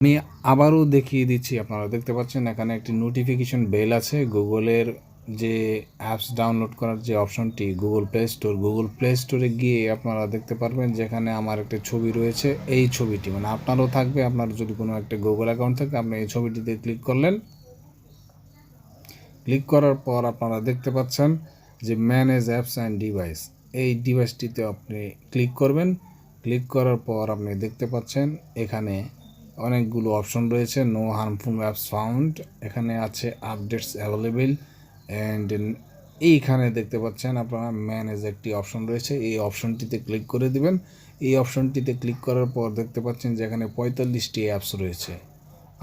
আমি আবারও দেখিয়ে দিচ্ছি আপনারা। দেখতে পাচ্ছেন, এখানে একটি নোটিফিকেশন বেল আছে। গুগলের যে অ্যাপস ডাউনলোড করার যে অপশনটি Google Play Store Google Play স্টোরে গিয়ে আপনারা দেখতে পারবেন যেখানে আমার একটা ছবি রয়েছে। এই ছবিটি মানে আপনারও থাকবে, আপনার যদি কোনো একটা গুগল অ্যাকাউন্ট থাকে, আপনি এই ছবিটিতে ক্লিক করলেন। ক্লিক করার পর আপনারা দেখতে পাচ্ছেন যে ম্যানেজ অ্যাপস অ্যান্ড ডিভাইস এই ডিভাইসটিতে আপনি ক্লিক করবেন। ক্লিক করার পর আপনি দেখতে পাচ্ছেন, এখানে অনেকগুলো অপশন রয়েছে নো হার্মফুল অ্যাপস ফাউন্ড এখানে আছে আপডেটস অ্যাভেলেবেল অ্যান্ড এইখানে দেখতে পাচ্ছেন আপনারা ম্যানেজ একটি অপশন রয়েছে, এই অপশনটিতে ক্লিক করে দিবেন। এই অপশনটিতে ক্লিক করার পর দেখতে পাচ্ছেন যে এখানে পঁয়তাল্লিশটি অ্যাপস রয়েছে।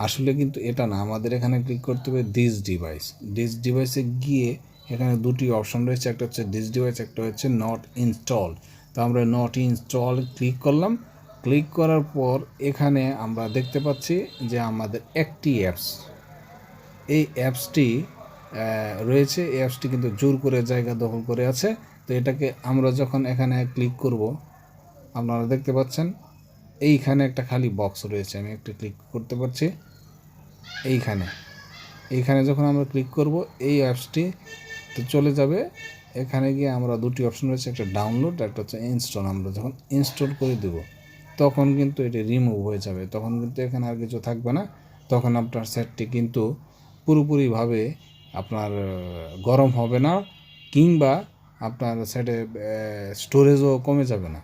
আসলে কিন্তু এটা না, আমাদের এখানে ক্লিক করতে হবে দিস ডিভাইস দিস ডিভাইসে গিয়ে এখানে দুটি অপশন রয়েছে, একটা হচ্ছে দিস ডিভাইস একটা হচ্ছে নট ইনস্টল তো আমরা নট ইনস্টল ক্লিক করলাম ক্লিক করার পর এখানে আমরা দেখতে পাচ্ছি যে আমাদের একটি অ্যাপস এই অ্যাপসটি রয়েছে। এই অ্যাপসটি কিন্তু জোর করে জায়গা দখল করে আছে। তো এটাকে আমরা যখন এখানে ক্লিক করব, আপনারা দেখতে পাচ্ছেন, এইখানে একটা খালি বক্স রয়েছে। আমি একটা ক্লিক করতে পারছি। এইখানে। এইখানে যখন আমরা ক্লিক করব, এই অ্যাপসটি তো চলে যাবে। এখানে গিয়ে আমরা দুটি অপশন রয়েছে, একটা ডাউনলোড একটা হচ্ছে ইনস্টল আমরা যখন ইনস্টল করে দেব তখন কিন্তু এটি রিমুভ হয়ে যাবে। তখন কিন্তু এখানে আর কিছু থাকবে না। তখন আপনার সেটটি কিন্তু পুরোপুরিভাবে আপনার গরম হবে না কিংবা আপনার সেটে স্টোরেজও কমে যাবে না।